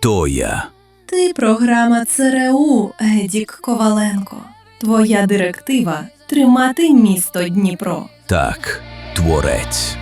Хто я? Ти програма ЦРУ, Едік Коваленко. Твоя директива тримати місто Дніпро. Так, творець.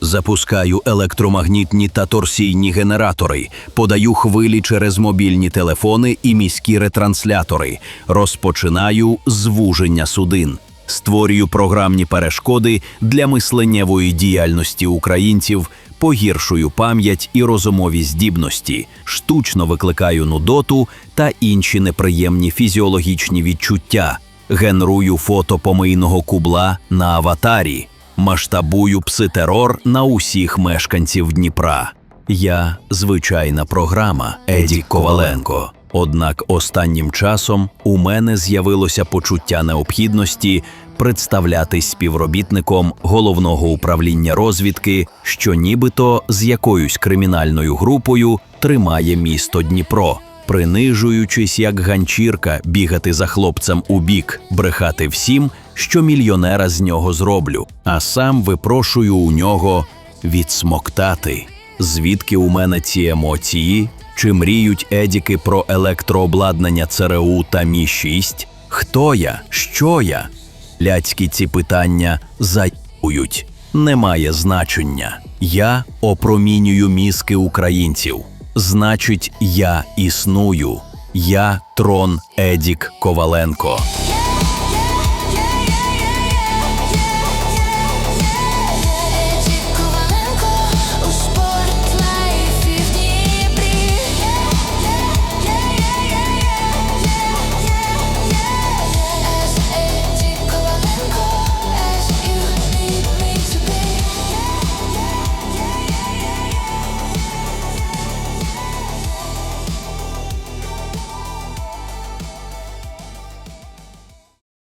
Запускаю електромагнітні та торсійні генератори, подаю хвилі через мобільні телефони і міські ретранслятори. Розпочинаю звуження судин. Створюю програмні перешкоди для мисленнєвої діяльності українців, погіршую пам'ять і розумові здібності, штучно викликаю нудоту та інші неприємні фізіологічні відчуття, генерую фото помийного кубла на аватарі, масштабую пситерор на усіх мешканців Дніпра. Я звичайна програма Еді Коваленко. Однак останнім часом у мене з'явилося почуття необхідності представлятись співробітником головного управління розвідки, що нібито з якоюсь кримінальною групою тримає місто Дніпро, принижуючись як ганчірка, бігати за хлопцем у бік, брехати всім, що мільйонера з нього зроблю, а сам випрошую у нього відсмоктати. Звідки у мене ці емоції? Чи мріють едіки про електрообладнання ЦРУ та Мі 6 Хто я? Що я? Ляцькі ці питання заюють. Немає значення. Я опромінюю мізки українців. Значить, я існую. Я трон Едік Коваленко.